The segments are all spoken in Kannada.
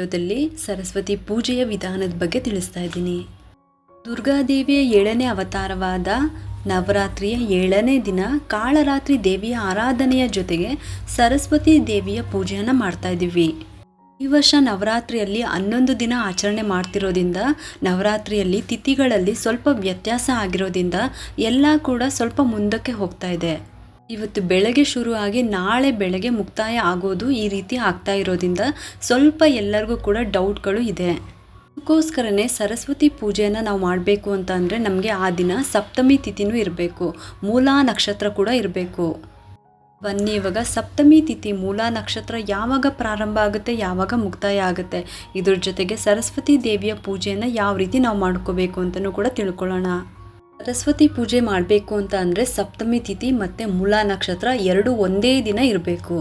ವಿಡಿಯೋದಲ್ಲಿ ಸರಸ್ವತಿ ಪೂಜೆಯ ವಿಧಾನದ ಬಗ್ಗೆ ತಿಳಿಸ್ತಾ ಇದ್ದೀನಿ. ದುರ್ಗಾದೇವಿಯ ಏಳನೇ ಅವತಾರವಾದ ನವರಾತ್ರಿಯ ಏಳನೇ ದಿನ ಕಾಳರಾತ್ರಿ ದೇವಿಯ ಆರಾಧನೆಯ ಜೊತೆಗೆ ಸರಸ್ವತಿ ದೇವಿಯ ಪೂಜೆಯನ್ನು ಮಾಡ್ತಾ ಇದ್ದೀವಿ. ಈ ವರ್ಷ ನವರಾತ್ರಿಯಲ್ಲಿ ಹನ್ನೊಂದು ದಿನ ಆಚರಣೆ ಮಾಡ್ತಿರೋದ್ರಿಂದ ನವರಾತ್ರಿಯಲ್ಲಿ ತಿಥಿಗಳಲ್ಲಿ ಸ್ವಲ್ಪ ವ್ಯತ್ಯಾಸ ಆಗಿರೋದ್ರಿಂದ ಎಲ್ಲ ಕೂಡ ಸ್ವಲ್ಪ ಮುಂದಕ್ಕೆ ಹೋಗ್ತಾ ಇದೆ. ಇವತ್ತು ಬೆಳಗ್ಗೆ ಶುರು ಆಗಿ ನಾಳೆ ಬೆಳಗ್ಗೆ ಮುಕ್ತಾಯ ಆಗೋದು ಈ ರೀತಿ ಆಗ್ತಾ ಇರೋದ್ರಿಂದ ಸ್ವಲ್ಪ ಎಲ್ಲರಿಗೂ ಕೂಡ ಡೌಟ್ಗಳು ಇದೆ. ಅದಕ್ಕೋಸ್ಕರನೇ ಸರಸ್ವತಿ ಪೂಜೆಯನ್ನು ನಾವು ಮಾಡಬೇಕು ಅಂತ ಅಂದರೆ ನಮಗೆ ಆ ದಿನ ಸಪ್ತಮಿ ತಿಥಿನೂ ಇರಬೇಕು. ಮೂಲಾ ನಕ್ಷತ್ರ ಕೂಡ ಇರಬೇಕು. ಬನ್ನಿ, ಇವಾಗ ಸಪ್ತಮಿ ತಿಥಿ, ಮೂಲಾ ನಕ್ಷತ್ರ ಯಾವಾಗ ಪ್ರಾರಂಭ ಆಗುತ್ತೆ, ಯಾವಾಗ ಮುಕ್ತಾಯ ಆಗುತ್ತೆ, ಇದ್ರ ಜೊತೆಗೆ ಸರಸ್ವತಿ ದೇವಿಯ ಪೂಜೆಯನ್ನು ಯಾವ ರೀತಿ ನಾವು ಮಾಡ್ಕೋಬೇಕು ಅಂತಲೂ ಕೂಡ ತಿಳ್ಕೊಳ್ಳೋಣ. ಸರಸ್ವತಿ ಪೂಜೆ ಮಾಡಬೇಕು ಅಂತ ಅಂದರೆ ಸಪ್ತಮಿ ತಿಥಿ ಮತ್ತು ಮುಲಾ ನಕ್ಷತ್ರ ಎರಡು ಒಂದೇ ದಿನ ಇರಬೇಕು.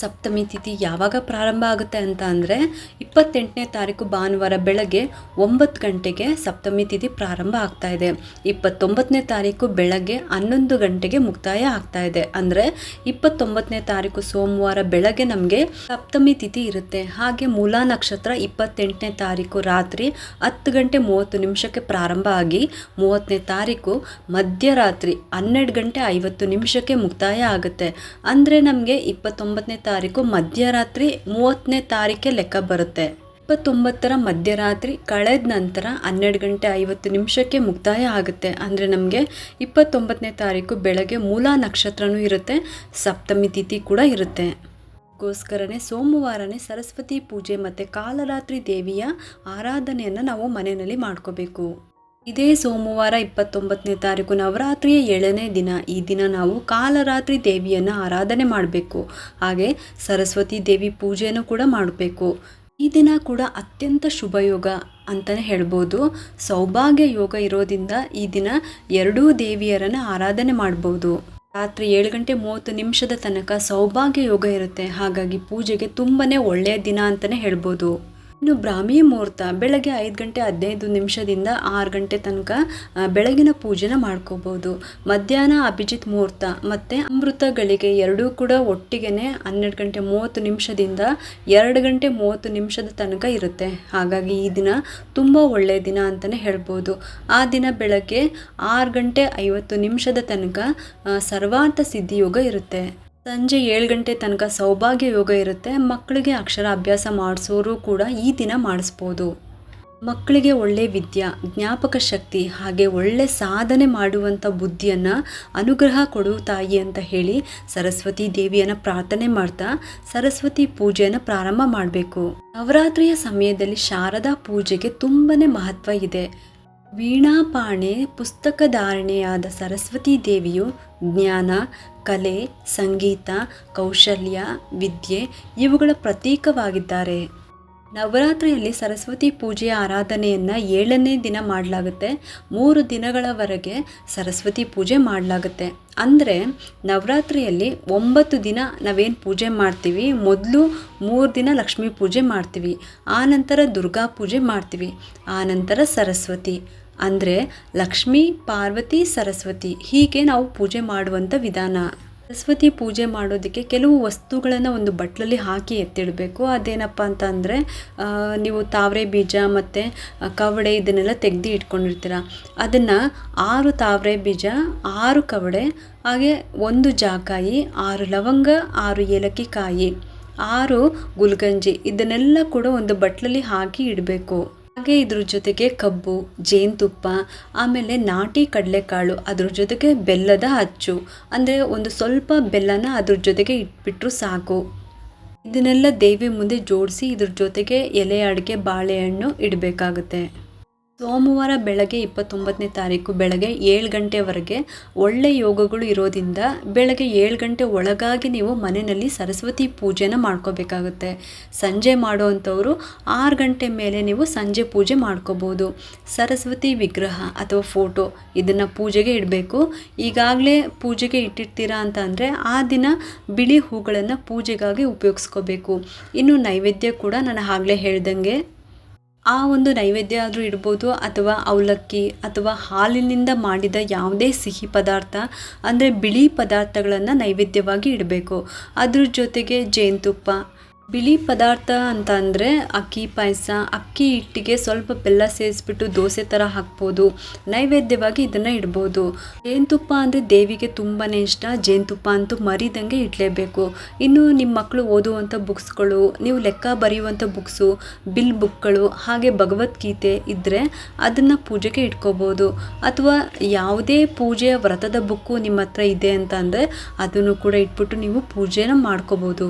ಸಪ್ತಮಿ ತಿಥಿ ಯಾವಾಗ ಪ್ರಾರಂಭ ಆಗುತ್ತೆ ಅಂತ ಅಂದರೆ ಇಪ್ಪತ್ತೆಂಟನೇ ತಾರೀಕು ಭಾನುವಾರ ಬೆಳಗ್ಗೆ ಒಂಬತ್ತು ಗಂಟೆಗೆ ಸಪ್ತಮಿ ತಿಥಿ ಪ್ರಾರಂಭ ಆಗ್ತಾ ಇದೆ. ಇಪ್ಪತ್ತೊಂಬತ್ತನೇ ತಾರೀಕು ಬೆಳಗ್ಗೆ ಹನ್ನೊಂದು ಗಂಟೆಗೆ ಮುಕ್ತಾಯ ಆಗ್ತಾ ಇದೆ. ಅಂದರೆ ಇಪ್ಪತ್ತೊಂಬತ್ತನೇ ತಾರೀಕು ಸೋಮವಾರ ಬೆಳಗ್ಗೆ ನಮಗೆ ಸಪ್ತಮಿ ತಿಥಿ ಇರುತ್ತೆ. ಹಾಗೆ ಮೂಲಾ ನಕ್ಷತ್ರ ಇಪ್ಪತ್ತೆಂಟನೇ ತಾರೀಕು ರಾತ್ರಿ ಹತ್ತು ಗಂಟೆ ಮೂವತ್ತು ನಿಮಿಷಕ್ಕೆ ಪ್ರಾರಂಭ ಆಗಿ ಮೂವತ್ತನೇ ತಾರೀಕು ಮಧ್ಯರಾತ್ರಿ ಹನ್ನೆರಡು ಗಂಟೆ ಐವತ್ತು ನಿಮಿಷಕ್ಕೆ ಮುಕ್ತಾಯ ಆಗುತ್ತೆ. ಅಂದರೆ ನಮಗೆ ಇಪ್ಪತ್ತೊಂಬತ್ತನೇ ತಾರೀಕು ಮಧ್ಯರಾತ್ರಿ ಮೂವತ್ತನೇ ತಾರೀಕೆ ಲೆಕ್ಕ ಬರುತ್ತೆ. ಇಪ್ಪತ್ತೊಂಬತ್ತರ ಮಧ್ಯರಾತ್ರಿ ಕಳೆದ ನಂತರ ಹನ್ನೆರಡು ಗಂಟೆ ಐವತ್ತು ನಿಮಿಷಕ್ಕೆ ಮುಕ್ತಾಯ ಆಗುತ್ತೆ. ಅಂದರೆ ನಮಗೆ ಇಪ್ಪತ್ತೊಂಬತ್ತನೇ ತಾರೀಕು ಬೆಳಗ್ಗೆ ಮೂಲ ನಕ್ಷತ್ರನೂ ಇರುತ್ತೆ, ಸಪ್ತಮಿ ತಿಥಿ ಕೂಡ ಇರುತ್ತೆ. ಗೋಸ್ಕರನೇ ಸೋಮವಾರನೇ ಸರಸ್ವತಿ ಪೂಜೆ ಮತ್ತು ಕಾಲರಾತ್ರಿ ದೇವಿಯ ಆರಾಧನೆಯನ್ನು ನಾವು ಮನೆಯಲ್ಲಿ ಮಾಡ್ಕೋಬೇಕು. ಇದೇ ಸೋಮವಾರ ಇಪ್ಪತ್ತೊಂಬತ್ತನೇ ತಾರೀಕು ನವರಾತ್ರಿಯ ಏಳನೇ ದಿನ. ಈ ದಿನ ನಾವು ಕಾಲರಾತ್ರಿ ದೇವಿಯನ್ನು ಆರಾಧನೆ ಮಾಡಬೇಕು. ಹಾಗೆ ಸರಸ್ವತಿ ದೇವಿ ಪೂಜೆಯನ್ನು ಕೂಡ ಮಾಡಬೇಕು. ಈ ದಿನ ಕೂಡ ಅತ್ಯಂತ ಶುಭಯೋಗ ಅಂತಲೇ ಹೇಳ್ಬೋದು. ಸೌಭಾಗ್ಯ ಯೋಗ ಇರೋದ್ರಿಂದ ಈ ದಿನ ಎರಡೂ ದೇವಿಯರನ್ನು ಆರಾಧನೆ ಮಾಡ್ಬೋದು. ರಾತ್ರಿ ಏಳು ಗಂಟೆ ಮೂವತ್ತು ನಿಮಿಷದ ತನಕ ಸೌಭಾಗ್ಯ ಯೋಗ ಇರುತ್ತೆ. ಹಾಗಾಗಿ ಪೂಜೆಗೆ ತುಂಬಾ ಒಳ್ಳೆಯ ದಿನ ಅಂತಲೇ ಹೇಳ್ಬೋದು. ಇನ್ನು ಬ್ರಾಹ್ಮಿ ಮುಹೂರ್ತ ಬೆಳಗ್ಗೆ ಐದು ಗಂಟೆ ಹದಿನೈದು ನಿಮಿಷದಿಂದ ಆರು ಗಂಟೆ ತನಕ ಬೆಳಗಿನ ಪೂಜೆನ ಮಾಡ್ಕೋಬೋದು ಮಧ್ಯಾಹ್ನ ಅಭಿಜಿತ್ ಮುಹೂರ್ತ ಮತ್ತು ಅಮೃತ ಗಳಿಗೆ ಎರಡೂ ಕೂಡ ಒಟ್ಟಿಗೆನೆ ಹನ್ನೆರಡು ಗಂಟೆ ಮೂವತ್ತು ನಿಮಿಷದಿಂದ ಎರಡು ಗಂಟೆ ಮೂವತ್ತು ನಿಮಿಷದ ತನಕ ಇರುತ್ತೆ. ಹಾಗಾಗಿ ಈ ದಿನ ತುಂಬ ಒಳ್ಳೆಯ ದಿನ ಅಂತಲೇ ಹೇಳ್ಬೋದು. ಆ ದಿನ ಬೆಳಗ್ಗೆ ಆರು ಗಂಟೆ ಐವತ್ತು ನಿಮಿಷದ ತನಕ ಸರ್ವಾರ್ಥ ಸಿದ್ಧಿಯೋಗ ಇರುತ್ತೆ. ಸಂಜೆ ಏಳು ಗಂಟೆ ತನಕ ಸೌಭಾಗ್ಯ ಯೋಗ ಇರುತ್ತೆ. ಮಕ್ಕಳಿಗೆ ಅಕ್ಷರ ಅಭ್ಯಾಸ ಮಾಡಿಸೋರು ಕೂಡ ಈ ದಿನ ಮಾಡಿಸ್ಬೋದು. ಮಕ್ಕಳಿಗೆ ಒಳ್ಳೆ ವಿದ್ಯಾ, ಜ್ಞಾಪಕ ಶಕ್ತಿ, ಹಾಗೆ ಒಳ್ಳೆ ಸಾಧನೆ ಮಾಡುವಂಥ ಬುದ್ಧಿಯನ್ನು ಅನುಗ್ರಹ ಕೊಡುವ ತಾಯಿ ಅಂತ ಹೇಳಿ ಸರಸ್ವತಿ ದೇವಿಯನ್ನು ಪ್ರಾರ್ಥನೆ ಮಾಡ್ತಾ ಸರಸ್ವತಿ ಪೂಜೆಯನ್ನು ಪ್ರಾರಂಭ ಮಾಡಬೇಕು. ನವರಾತ್ರಿಯ ಸಮಯದಲ್ಲಿ ಶಾರದಾ ಪೂಜೆಗೆ ತುಂಬನೇ ಮಹತ್ವ ಇದೆ. ವೀಣಾಪಾಣೆ ಪುಸ್ತಕಧಾರಣೆಯಾದ ಸರಸ್ವತಿ ದೇವಿಯು ಜ್ಞಾನ, ಕಲೆ, ಸಂಗೀತ, ಕೌಶಲ್ಯ, ವಿದ್ಯೆ ಇವುಗಳ ಪ್ರತೀಕವಾಗಿದ್ದಾರೆ. ನವರಾತ್ರಿಯಲ್ಲಿ ಸರಸ್ವತಿ ಪೂಜೆಯ ಆರಾಧನೆಯನ್ನು ಏಳನೇ ದಿನ ಮಾಡಲಾಗುತ್ತೆ. ಮೂರು ದಿನಗಳವರೆಗೆ ಸರಸ್ವತಿ ಪೂಜೆ ಮಾಡಲಾಗುತ್ತೆ. ಅಂದರೆ ನವರಾತ್ರಿಯಲ್ಲಿ ಒಂಬತ್ತು ದಿನ ನಾವೇನು ಪೂಜೆ ಮಾಡ್ತೀವಿ, ಮೊದಲು ಮೂರು ದಿನ ಲಕ್ಷ್ಮೀ ಪೂಜೆ ಮಾಡ್ತೀವಿ, ಆನಂತರ ದುರ್ಗಾ ಪೂಜೆ ಮಾಡ್ತೀವಿ, ಆನಂತರ ಸರಸ್ವತಿ. ಅಂದರೆ ಲಕ್ಷ್ಮಿ, ಪಾರ್ವತಿ, ಸರಸ್ವತಿ ಹೀಗೆ ನಾವು ಪೂಜೆ ಮಾಡುವಂಥ ವಿಧಾನ. ಸರಸ್ವತಿ ಪೂಜೆ ಮಾಡೋದಕ್ಕೆ ಕೆಲವು ವಸ್ತುಗಳನ್ನು ಒಂದು ಬಟ್ಲಲ್ಲಿ ಹಾಕಿ ಎತ್ತಿಡಬೇಕು. ಅದೇನಪ್ಪ ಅಂತ ಅಂದರೆ ನೀವು ತಾವರೆ ಬೀಜ ಮತ್ತು ಕವಡೆ ಇದನ್ನೆಲ್ಲ ತೆಗೆದು ಇಟ್ಕೊಂಡಿರ್ತೀರ. ಅದನ್ನು ಆರು ತಾವರೆ ಬೀಜ, ಆರು ಕವಡೆ, ಹಾಗೆ ಒಂದು ಜಾಕಾಯಿ, ಆರು ಲವಂಗ, ಆರು ಏಲಕ್ಕಿ ಕಾಯಿ ಆರು ಗುಲ್ಗಂಜಿ ಇದನ್ನೆಲ್ಲ ಕೂಡ ಒಂದು ಬಟ್ಲಲ್ಲಿ ಹಾಕಿ ಇಡಬೇಕು. ಹಾಗೆ ಇದ್ರ ಜೊತೆಗೆ ಕಬ್ಬು, ಜೇನುತುಪ್ಪ, ಆಮೇಲೆ ನಾಟಿ ಕಡಲೆಕಾಳು, ಅದ್ರ ಜೊತೆಗೆ ಬೆಲ್ಲದ ಅಚ್ಚು. ಅಂದರೆ ಒಂದು ಸ್ವಲ್ಪ ಬೆಲ್ಲನ ಅದ್ರ ಜೊತೆಗೆ ಇಟ್ಬಿಟ್ರು ಸಾಕು. ಇದನ್ನೆಲ್ಲ ದೇವಿ ಮುಂದೆ ಜೋಡಿಸಿ ಇದ್ರ ಜೊತೆಗೆ ಎಲೆ ಅಡಿಕೆ ಬಾಳೆಹಣ್ಣು ಇಡಬೇಕಾಗುತ್ತೆ. ಸೋಮವಾರ ಬೆಳಗ್ಗೆ ಇಪ್ಪತ್ತೊಂಬತ್ತನೇ ತಾರೀಕು ಬೆಳಗ್ಗೆ ಏಳು ಗಂಟೆವರೆಗೆ ಒಳ್ಳೆ ಯೋಗಗಳು ಇರೋದ್ರಿಂದ ಬೆಳಗ್ಗೆ ಏಳು ಗಂಟೆ ಒಳಗಾಗಿ ನೀವು ಮನೆಯಲ್ಲಿ ಸರಸ್ವತಿ ಪೂಜೆನ ಮಾಡ್ಕೋಬೇಕಾಗುತ್ತೆ. ಸಂಜೆ ಮಾಡೋವಂಥವ್ರು ಆರು ಗಂಟೆ ಮೇಲೆ ನೀವು ಸಂಜೆ ಪೂಜೆ ಮಾಡ್ಕೋಬೋದು. ಸರಸ್ವತಿ ವಿಗ್ರಹ ಅಥವಾ ಫೋಟೋ ಇದನ್ನು ಪೂಜೆಗೆ ಇಡಬೇಕು. ಈಗಾಗಲೇ ಪೂಜೆಗೆ ಇಟ್ಟಿರ್ತೀರಾ ಅಂತ ಅಂದರೆ ಆ ದಿನ ಬಿಳಿ ಹೂಗಳನ್ನು ಪೂಜೆಗಾಗಿ ಉಪಯೋಗಿಸ್ಕೋಬೇಕು. ಇನ್ನು ನೈವೇದ್ಯ ಕೂಡ ನಾನು ಆಗಲೇ ಹೇಳ್ದಂಗೆ ಆ ಒಂದು ನೈವೇದ್ಯ ಆದರೂ ಇಡ್ಬೋದು ಅಥವಾ ಅವಲಕ್ಕಿ ಅಥವಾ ಹಾಲಿನಿಂದ ಮಾಡಿದ ಯಾವುದೇ ಸಿಹಿ ಪದಾರ್ಥ, ಅಂದರೆ ಬಿಳಿ ಪದಾರ್ಥಗಳನ್ನು ನೈವೇದ್ಯವಾಗಿ ಇಡಬೇಕು. ಅದ್ರ ಜೊತೆಗೆ ಜೇನುತುಪ್ಪ ಬಿಳಿ ಪದಾರ್ಥ ಅಂತ ಅಂದರೆ ಅಕ್ಕಿ ಪಾಯಸ, ಅಕ್ಕಿ ಹಿಟ್ಟಿಗೆ ಸ್ವಲ್ಪ ಬೆಲ್ಲ ಸೇರಿಸ್ಬಿಟ್ಟು ದೋಸೆ ಥರ ಹಾಕ್ಬೋದು. ನೈವೇದ್ಯವಾಗಿ ಇದನ್ನು ಇಡ್ಬೋದು. ಜೇನುತುಪ್ಪ ಅಂದರೆ ದೇವಿಗೆ ತುಂಬಾ ಇಷ್ಟ. ಜೇನುತುಪ್ಪ ಅಂತೂ ಮರಿದಂಗೆ ಇಡಲೇಬೇಕು. ಇನ್ನು ನಿಮ್ಮ ಮಕ್ಕಳು ಓದುವಂಥ ಬುಕ್ಸ್ಗಳು, ನೀವು ಲೆಕ್ಕ ಬರೆಯುವಂಥ ಬುಕ್ಸು, ಬಿಲ್ ಬುಕ್ಗಳು, ಹಾಗೆ ಭಗವದ್ಗೀತೆ ಇದ್ದರೆ ಅದನ್ನು ಪೂಜೆಗೆ ಇಟ್ಕೋಬೋದು. ಅಥವಾ ಯಾವುದೇ ಪೂಜೆಯ ವ್ರತದ ಬುಕ್ಕು ನಿಮ್ಮ ಹತ್ರ ಇದೆ ಅಂತ ಅಂದರೆ ಅದನ್ನು ಕೂಡ ಇಟ್ಬಿಟ್ಟು ನೀವು ಪೂಜೆನ ಮಾಡ್ಕೋಬೋದು.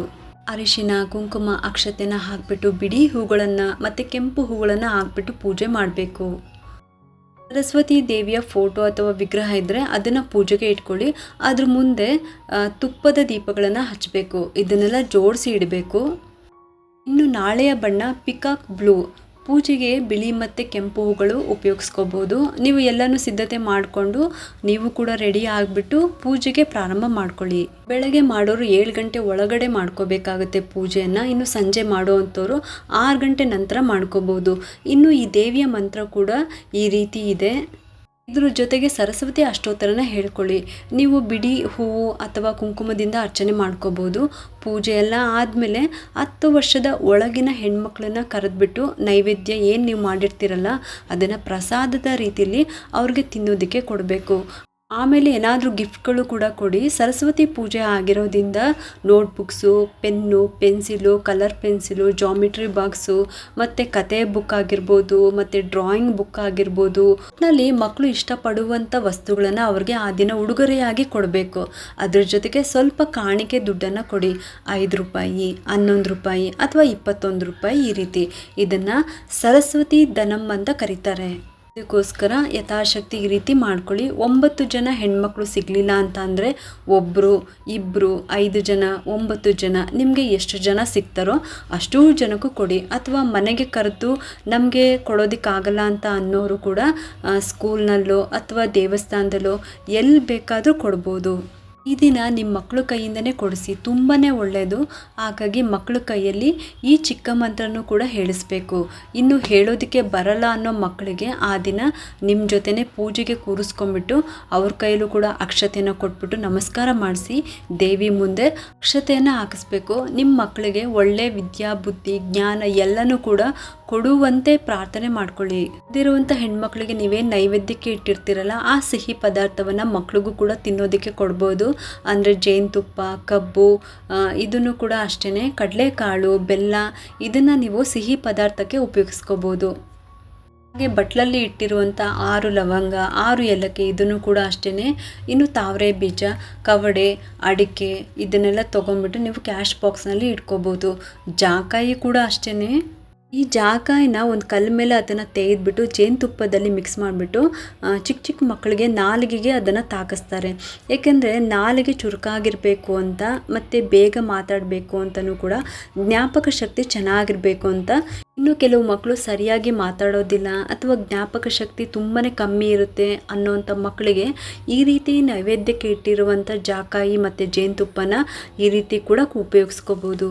ಅರಿಶಿನ, ಕುಂಕುಮ, ಅಕ್ಷತೆನ ಹಾಕ್ಬಿಟ್ಟು ಬಿಡಿ ಹೂಗಳನ್ನು ಮತ್ತು ಕೆಂಪು ಹೂಗಳನ್ನು ಹಾಕ್ಬಿಟ್ಟು ಪೂಜೆ ಮಾಡಬೇಕು. ಸರಸ್ವತಿ ದೇವಿಯ ಫೋಟೋ ಅಥವಾ ವಿಗ್ರಹ ಇದ್ದರೆ ಅದನ್ನು ಪೂಜೆಗೆ ಇಟ್ಕೊಳ್ಳಿ. ಅದ್ರ ಮುಂದೆ ತುಪ್ಪದ ದೀಪಗಳನ್ನು ಹಚ್ಚಬೇಕು ಇದನ್ನೆಲ್ಲ ಜೋಡಿಸಿ ಇಡಬೇಕು. ಇನ್ನು ನಾಳೆಯ ಬಣ್ಣ ಪಿಕಾಕ್ ಬ್ಲೂ. ಪೂಜೆಗೆ ಬಿಳಿ ಮತ್ತು ಕೆಂಪು ಹೂಗಳು ಉಪಯೋಗಿಸ್ಕೋಬೋದು. ನೀವು ಎಲ್ಲನೂ ಸಿದ್ಧತೆ ಮಾಡಿಕೊಂಡು ನೀವು ಕೂಡ ರೆಡಿ ಆಗಿಬಿಟ್ಟು ಪೂಜೆಗೆ ಪ್ರಾರಂಭ ಮಾಡ್ಕೊಳ್ಳಿ. ಬೆಳಗ್ಗೆ ಮಾಡೋರು ಏಳು ಗಂಟೆ ಒಳಗಡೆ ಮಾಡ್ಕೋಬೇಕಾಗುತ್ತೆ ಪೂಜೆಯನ್ನು. ಇನ್ನು ಸಂಜೆ ಮಾಡೋ ಅಂಥವ್ರು ಆರು ಗಂಟೆ ನಂತರ ಮಾಡ್ಕೋಬೋದು. ಇನ್ನು ಈ ದೇವಿಯ ಮಂತ್ರ ಕೂಡ ಈ ರೀತಿ ಇದೆ. ಇದ್ರ ಜೊತೆಗೆ ಸರಸ್ವತಿ ಅಷ್ಟೋತ್ತರನ ಹೇಳ್ಕೊಳ್ಳಿ. ನೀವು ಬಿಡಿ, ಹೂವು ಅಥವಾ ಕುಂಕುಮದಿಂದ ಅರ್ಚನೆ ಮಾಡ್ಕೋಬೋದು. ಪೂಜೆ ಎಲ್ಲ ಆದಮೇಲೆ ಹತ್ತು ವರ್ಷದ ಒಳಗಿನ ಹೆಣ್ಮಕ್ಳನ್ನ ಕರೆದ್ಬಿಟ್ಟು ನೈವೇದ್ಯ ಏನು ನೀವು ಮಾಡಿರ್ತೀರಲ್ಲ, ಅದನ್ನು ಪ್ರಸಾದದ ರೀತಿಯಲ್ಲಿ ಅವ್ರಿಗೆ ತಿನ್ನೋದಕ್ಕೆ ಕೊಡಬೇಕು. ಆಮೇಲೆ ಏನಾದರೂ ಗಿಫ್ಟ್ಗಳು ಕೂಡ ಕೊಡಿ. ಸರಸ್ವತಿ ಪೂಜೆ ಆಗಿರೋದ್ರಿಂದ notebooks, pen, pencil, colour pencil, geometry box, ಮತ್ತು ಕತೆ ಬುಕ್ ಆಗಿರ್ಬೋದು, ಮತ್ತು ಡ್ರಾಯಿಂಗ್ ಬುಕ್ ಆಗಿರ್ಬೋದು. ನಲ್ಲಿ ಮಕ್ಕಳು ಇಷ್ಟಪಡುವಂಥ ವಸ್ತುಗಳನ್ನು ಅವ್ರಿಗೆ ಆ ದಿನ ಉಡುಗೊರೆಯಾಗಿ ಕೊಡಬೇಕು. ಅದ್ರ ಜೊತೆಗೆ ಸ್ವಲ್ಪ ಕಾಣಿಕೆ ದುಡ್ಡನ್ನು ಕೊಡಿ. ಐದು ರೂಪಾಯಿ, ಹನ್ನೊಂದು ರೂಪಾಯಿ ಅಥವಾ ಇಪ್ಪತ್ತೊಂದು ರೂಪಾಯಿ ಈ ರೀತಿ. ಇದನ್ನು ಸರಸ್ವತಿ ಧನಂ ಅಂತ ಕರೀತಾರೆ. ಅದಕ್ಕೋಸ್ಕರ ಯಥಾಶಕ್ತಿ ಈ ರೀತಿ ಮಾಡ್ಕೊಳ್ಳಿ. ಒಂಬತ್ತು ಜನ ಹೆಣ್ಮಕ್ಳು ಸಿಗಲಿಲ್ಲ ಅಂತ ಅಂದರೆ ಒಬ್ಬರು ಇಬ್ಬರು ಐದು ಜನ, ಒಂಬತ್ತು ಜನ, ನಿಮಗೆ ಎಷ್ಟು ಜನ ಸಿಗ್ತಾರೋ ಅಷ್ಟೂ ಜನಕ್ಕೂ ಕೊಡಿ. ಅಥವಾ ಮನೆಗೆ ಕರೆದು ನಮಗೆ ಕೊಡೋದಕ್ಕಾಗಲ್ಲ ಅಂತ ಅನ್ನೋರು ಕೂಡ ಸ್ಕೂಲ್ನಲ್ಲೋ ಅಥವಾ ದೇವಸ್ಥಾನದಲ್ಲೋ ಎಲ್ಲಿ ಬೇಕಾದರೂ ಕೊಡ್ಬೋದು. ಈ ದಿನ ನಿಮ್ಮ ಮಕ್ಕಳ ಕೈಯಿಂದನೇ ಕೊಡಿಸಿ ತುಂಬಾ ಒಳ್ಳೆಯದು ಹಾಗಾಗಿ ಮಕ್ಕಳ ಕೈಯಲ್ಲಿ ಈ ಚಿಕ್ಕ ಮಂತ್ರನೂ ಕೂಡ ಹೇಳಿಸ್ಬೇಕು. ಇನ್ನು ಹೇಳೋದಕ್ಕೆ ಬರಲ್ಲ ಅನ್ನೋ ಮಕ್ಕಳಿಗೆ ಆ ದಿನ ನಿಮ್ಮ ಜೊತೆನೇ ಪೂಜೆಗೆ ಕೂರಿಸ್ಕೊಂಡ್ಬಿಟ್ಟು ಅವ್ರ ಕೈಯಲ್ಲೂ ಕೂಡ ಅಕ್ಷತೆಯನ್ನು ಕೊಟ್ಬಿಟ್ಟು ನಮಸ್ಕಾರ ಮಾಡಿಸಿ, ದೇವಿ ಮುಂದೆ ಅಕ್ಷತೆಯನ್ನು ಹಾಕಿಸ್ಬೇಕು. ನಿಮ್ಮ ಮಕ್ಕಳಿಗೆ ಒಳ್ಳೆ ವಿದ್ಯಾ, ಬುದ್ಧಿ, ಜ್ಞಾನ ಎಲ್ಲನೂ ಕೂಡ ಕೊಡುವಂತೆ ಪ್ರಾರ್ಥನೆ ಮಾಡ್ಕೊಳ್ಳಿ. ಇದಿರುವಂಥ ಹೆಣ್ಮಕ್ಳಿಗೆ ನೀವೇ ನೈವೇದ್ಯಕ್ಕೆ ಇಟ್ಟಿರ್ತೀರಲ್ಲ, ಆ ಸಿಹಿ ಪದಾರ್ಥವನ್ನು ಮಕ್ಳಿಗೂ ಕೂಡ ತಿನ್ನೋದಕ್ಕೆ ಕೊಡ್ಬೋದು. ಅಂದರೆ ಜೇನುತುಪ್ಪ, ಕಬ್ಬು ಇದನ್ನು ಕೂಡ ಅಷ್ಟೇ ಕಡಲೆಕಾಳು, ಬೆಲ್ಲ, ಇದನ್ನು ನೀವು ಸಿಹಿ ಪದಾರ್ಥಕ್ಕೆ ಉಪಯೋಗಿಸ್ಕೋಬೋದು. ಹಾಗೆ ಬಟ್ಲಲ್ಲಿ ಇಟ್ಟಿರುವಂಥ ಆರು ಲವಂಗ, ಆರು ಏಲಕ್ಕಿ ಇದನ್ನು ಕೂಡ ಅಷ್ಟೇ ಇನ್ನು ತಾವರೆ ಬೀಜ, ಕವಡೆ, ಅಡಿಕೆ ಇದನ್ನೆಲ್ಲ ತೊಗೊಂಡ್ಬಿಟ್ಟು ನೀವು ಕ್ಯಾಶ್ ಬಾಕ್ಸ್ನಲ್ಲಿ ಇಟ್ಕೋಬೋದು. ಜಾಕಾಯಿ ಕೂಡ ಅಷ್ಟೇ ಈ ಜಾಕಾಯಿನ ಒಂದು ಕಲ್ಲ ಮೇಲೆ ಅದನ್ನು ತೆಗೆದ್ಬಿಟ್ಟು ಜೇನುತುಪ್ಪದಲ್ಲಿ ಮಿಕ್ಸ್ ಮಾಡಿಬಿಟ್ಟು ಚಿಕ್ಕ ಚಿಕ್ಕ ಮಕ್ಕಳಿಗೆ ನಾಲಿಗೆಗೆ ಅದನ್ನು ತಾಕಿಸ್ತಾರೆ. ಏಕೆಂದರೆ ನಾಲಿಗೆ ಚುರುಕಾಗಿರಬೇಕು ಅಂತ ಮತ್ತು ಬೇಗ ಮಾತಾಡಬೇಕು ಅಂತಲೂ ಕೂಡ ಜ್ಞಾಪಕ ಶಕ್ತಿ ಚೆನ್ನಾಗಿರಬೇಕು ಅಂತ ಇನ್ನು ಕೆಲವು ಮಕ್ಕಳು ಸರಿಯಾಗಿ ಮಾತಾಡೋದಿಲ್ಲ ಅಥವಾ ಜ್ಞಾಪಕ ಶಕ್ತಿ ತುಂಬಾ ಕಮ್ಮಿ ಇರುತ್ತೆ ಅನ್ನೋವಂಥ ಮಕ್ಕಳಿಗೆ ಈ ರೀತಿ ನೈವೇದ್ಯಕ್ಕೆ ಇಟ್ಟಿರುವಂಥ ಜಾಕಾಯಿ ಮತ್ತು ಜೇನುತುಪ್ಪನ ಈ ರೀತಿ ಕೂಡ ಉಪಯೋಗಿಸ್ಕೋಬೋದು.